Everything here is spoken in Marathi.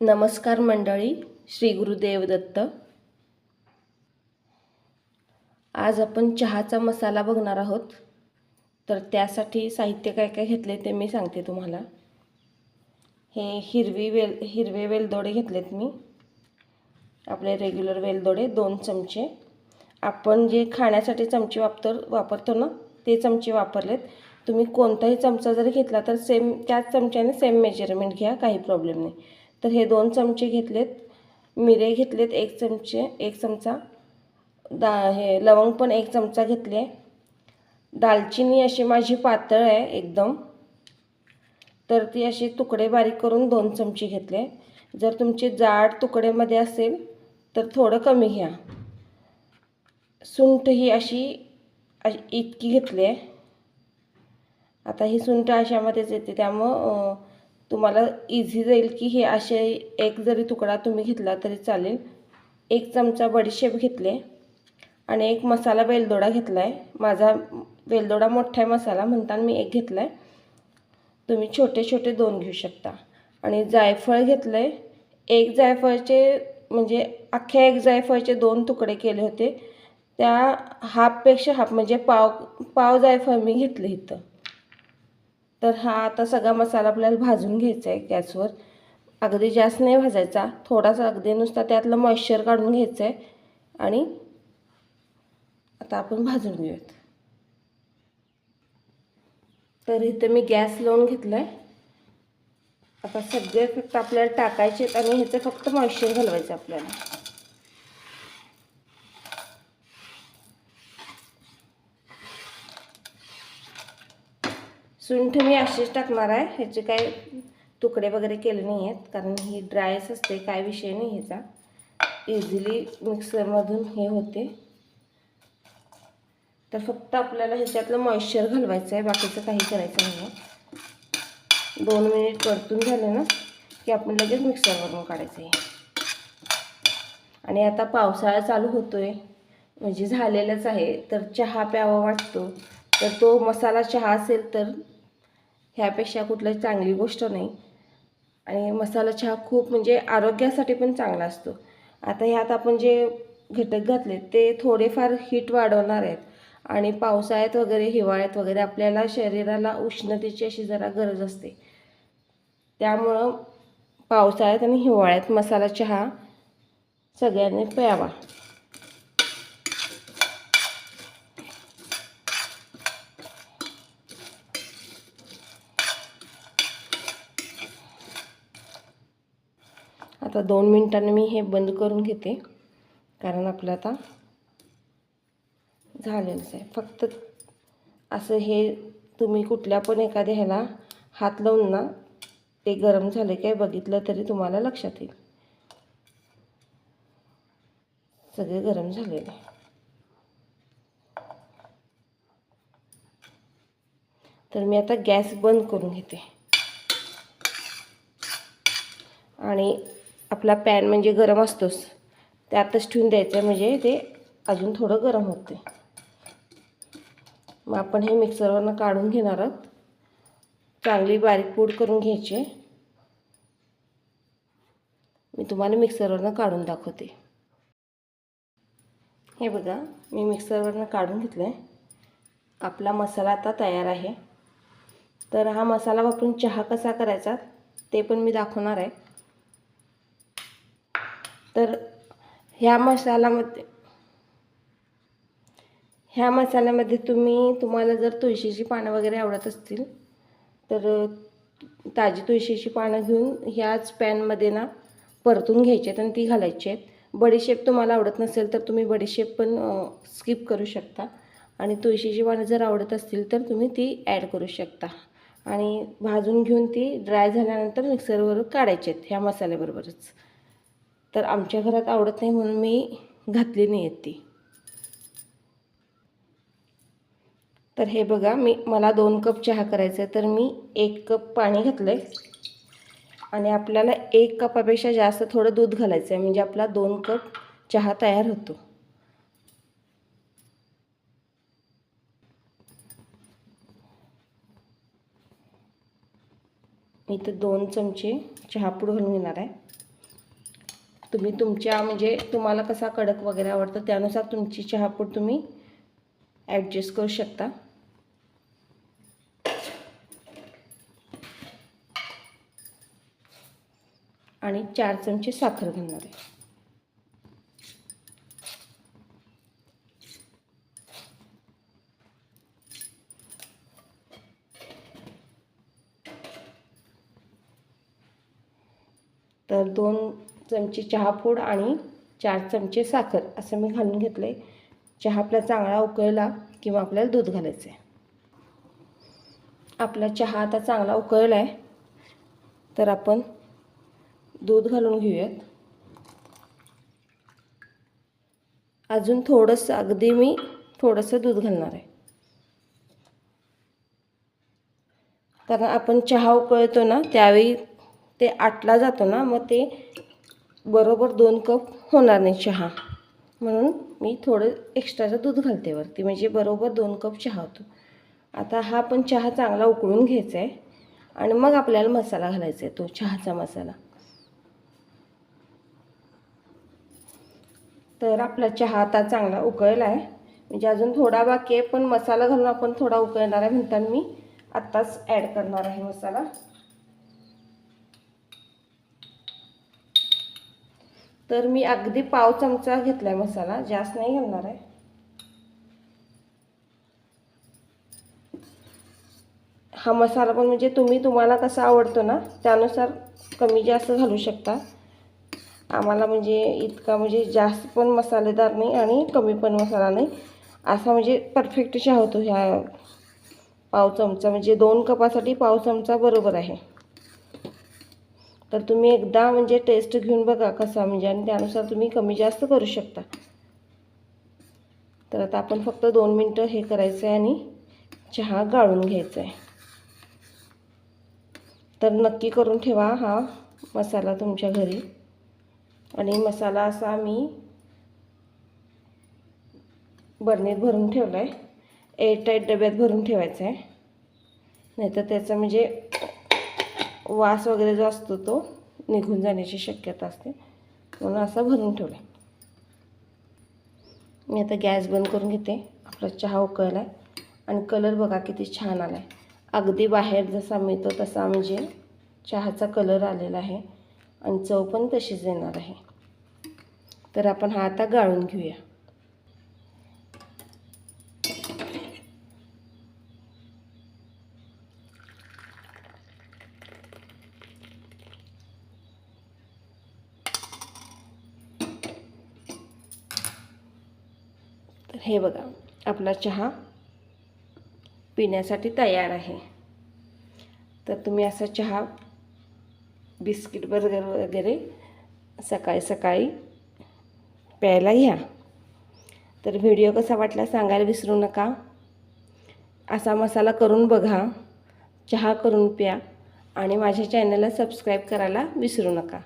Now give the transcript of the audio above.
नमस्कार मंडळी श्री गुरुदेव दत्त आज आपण चहाचा मसाला बघणार आहोत. तर त्यासाठी साहित्य काय काय घेतले ते मी सांगते तुम्हाला. हे हिरवी वेल हिरवे वेलदोडे घेतलेत मी. आपले रेग्युलर वेलदोडे दोन चमचे. आपण जे खाण्यासाठी चमचे वापरतो वापरतो ना ते चमचे वापरलेत. तुम्ही कोणताही चमचा जरी घेतला तर सेम त्याच चमच्याने सेम मेजरमेंट घ्या काही प्रॉब्लेम नाही. तर हे दोन चमचे घेतलेत. मिरे घेतलेत एक चमचे एक चमचा. दा हे लवंग पण एक चमचा घेतले. दालचिनी अशी माझी पातळ आहे एकदम. तर ती अशी तुकडे बारीक करून दोन चमचे घेतले. जर तुमचे जाड तुकडेमध्ये असेल तर थोडं कमी घ्या. सुंठ ही अशी इतकी घेतली आहे. आता ही सुंठ अशामध्येच येते. त्यामुळं तुम्हाला इझी जाईल की हे असे एक जरी तुकडा तुम्ही घेतला तरी चालेल. एक चमचा बडीशेप घेतले आणि एक मसाला वेलदोडा घेतला आहे माझा वेलदोडा मोठा आहे मसाला म्हणताना मी एक घेतला आहे तुम्ही छोटे छोटे दोन घेऊ शकता. आणि जायफळ घेतलं आहे एक जायफळचे म्हणजे अख्ख्या एक जायफळचे दोन तुकडे केले होते. त्या हाफपेक्षा हाफ म्हणजे पाव पाव जायफळ मी घेतले इथं. तर हा आता सगळा मसाला आपल्याला भाजून घ्यायचा आहे गॅसवर. अगदी जास्त नाही भाजायचा थोडासा अगदी नुसता त्यातलं मॉइश्चर काढून घ्यायचं आहे. आणि आता आपण भाजून घेऊयात. तर इथं मी गॅस लावून घेतला आहे आता सगळे फक्त आपल्याला टाकायचे आणि ह्याचं फक्त मॉइश्चर घालवायचं आपल्याला. सुंठ मी अशीच टाकणार आहे. ह्याचे काय तुकडे वगैरे केले नाही आहेत. कारण ही ड्रायच असते काय विषय नाही ह्याचा. इझिली मिक्सरमधून हे होते. तर फक्त आपल्याला ह्याच्यातलं मॉइश्चर घालवायचं आहे. बाकीचं काही करायचं नाही दोन मिनिट परतून झाले ना की आपण लगेच मिक्सरवरून काढायचं आहे. आणि आता पावसाळा चालू होतो आहे म्हणजे झालेलंच आहे. तर चहा प्यावा वाटतो. तर तो मसाला चहा असेल तर ह्यापेक्षा कुठलं चांगली गोष्ट नाही. आणि मसाला चहा खूप म्हणजे आरोग्यासाठी पण चांगला असतो. आता ह्यात आपण जे घटक घातले ते थोडेफार हीट वाढवणार आहेत. आणि पावसाळ्यात वगैरे हिवाळ्यात वगैरे आपल्याला शरीराला उष्णतेची अशी जरा गरज असते. त्यामुळं पावसाळ्यात आणि हिवाळ्यात मसाला चहा सगळ्यांनी प्यावा. आता दोन मिनटांनी मी हे बंद करून घेते. कारण आपलं आता झालेलंच आहे. फक्त असं हे तुम्ही कुठल्या पण एखाद्या ह्याला हात लावून ना ते गरम झाले काय बघितलं तरी तुम्हाला लक्षात येईल. सगळे गरम झालेले तर मी आता गॅस बंद करून घेते. आणि आपला पॅन म्हणजे गरम असतोच. त्यातच ठेवून द्यायचं म्हणजे ते अजून थोडं गरम होते. मग आपण हे मिक्सरवरनं काढून घेणार आहोत. चांगली बारीक पूड करून घ्यायची. मी तुम्हाला मिक्सरवरनं काढून दाखवते. हे बघा मी मिक्सरवरनं काढून घेतलं आहे आपला मसाला आता तयार आहे. तर हा मसाला वापरून चहा कसा करायचा ते पण मी दाखवणार आहे. तर ह्या मसाल्यामध्ये ह्या मसाल्यामध्ये तुम्ही तुम्हाला जर तुळशीची पानं वगैरे आवडत असतील तर ताजी तुळशीची पानं घेऊन ह्याच पॅनमध्ये ना परतून घ्यायची आहेत आणि ती घालायची आहेत. बडीशेप तुम्हाला आवडत नसेल तर तुम्ही बडीशेप पण स्किप करू शकता. आणि तुळशीची पानं जर आवडत असतील तर तुम्ही ती ॲड करू शकता. आणि भाजून घेऊन ती ड्राय झाल्यानंतर मिक्सरवर काढायची आहेत ह्या मसाल्याबरोबरच. तर आमच्या घरात आवडत नाही म्हणून मी घातली नाही आहेत ती. तर हे बघा मी मला दोन कप चहा करायचा आहे तर मी एक कप पाणी घातलं आहे आणि आपल्याला एक कपापेक्षा जास्त थोडं दूध घालायचं आहे म्हणजे आपला दोन कप चहा तयार होतो. मी तर दोन चमचे चहापूड घालून घेणार आहे. तुम्ही तुमच्या म्हणजे तुम्हाला कसा कडक वगैरे आवडतं त्यानुसार तुमची चहापूड तुम्ही ॲडजस्ट करू शकता. आणि चार चमचे साखर घालणार आहे. तर दोन चमचे चहापूड आणि चार चमचे साखर असं मी घालून घेतलं आहे चहा आपला चांगला उकळला किंवा आपल्याला दूध घालायचं आहे आपला चहा आता चांगला उकळला आहे तर आपण दूध घालून घेऊयात. अजून थोडंसं अगदी मी थोडंसं दूध घालणार आहे. कारण आपण चहा उकळतो ना त्यावेळी ते आटला जातो ना मग ते बरोबर दोन कप होणार नाही चहा. म्हणून मी थोडं एक्स्ट्राचं दूध घालते वरती म्हणजे बरोबर दोन कप चहा होतो. आता हा पण चहा चांगला उकळून घ्यायचा आहे आणि मग आपल्याला मसाला घालायचा आहे तो चहाचा मसाला. तर आपला चहा आता चांगला उकळला आहे. म्हणजे अजून थोडा बाकी आहे पण मसाला घालून आपण थोडा उकळणार आहे म्हणताना मी आत्ताच ॲड करणार आहे मसाला. तर मी अगदी पाव चमचा घेतला आहे मसाला. जास्त नाही घालणार आहे. हा मसाला पण म्हणजे तुम्ही तुम्हाला कसा आवडतो ना त्यानुसार कमी जास्त घालू शकता. आम्हाला म्हणजे इतका म्हणजे जास्त पण मसालेदार नाही आणि कमी पण मसाला नाही. असा म्हणजे परफेक्ट चहा होतो ह्या पाव चमचा. म्हणजे दोन कपासाठी पाव चमचा बरोबर आहे. तर तुम्ही एकदा म्हणजे टेस्ट घेऊन बघा कसा म्हणजे आणि त्यानुसार तुम्ही कमी जास्त करू शकता. तर आता आपण फक्त दोन मिनटं हे करायचं आहे आणि चहा गाळून घ्यायचा आहे तर नक्की करून ठेवा हा मसाला तुमच्या घरी. आणि मसाला असा मी बरणीत भरून ठेवला आहे एअरटाईट डब्यात भरून ठेवायचा आहे नाहीतर त्याचं म्हणजे वास वगैरे जो असतो तो निघून जाण्याची शक्यता असते. म्हणून असा भरून ठेवला मी आता गॅस बंद करून घेते. आपला चहा उकळला आहे आणि कलर बघा किती छान आला आहे अगदी बाहेर जसा मिळतो तसा म्हणजे चहाचा कलर आलेला आहे. आणि चव पण तशीच येणार आहे. तर आपण हा आता गाळून घेऊया. तर हे बघा आपला चहा पिण्यासाठी तयार आहे. तर तुम्ही असा चहा बिस्किट बर्गर वगैरे सकाळी सकाळी प्यायला घ्या. तर व्हिडिओ कसा वाटला सांगायला विसरू नका. असा मसाला करून बघा चहा करून प्या आणि माझ्या चॅनलला सबस्क्राईब करायला विसरू नका.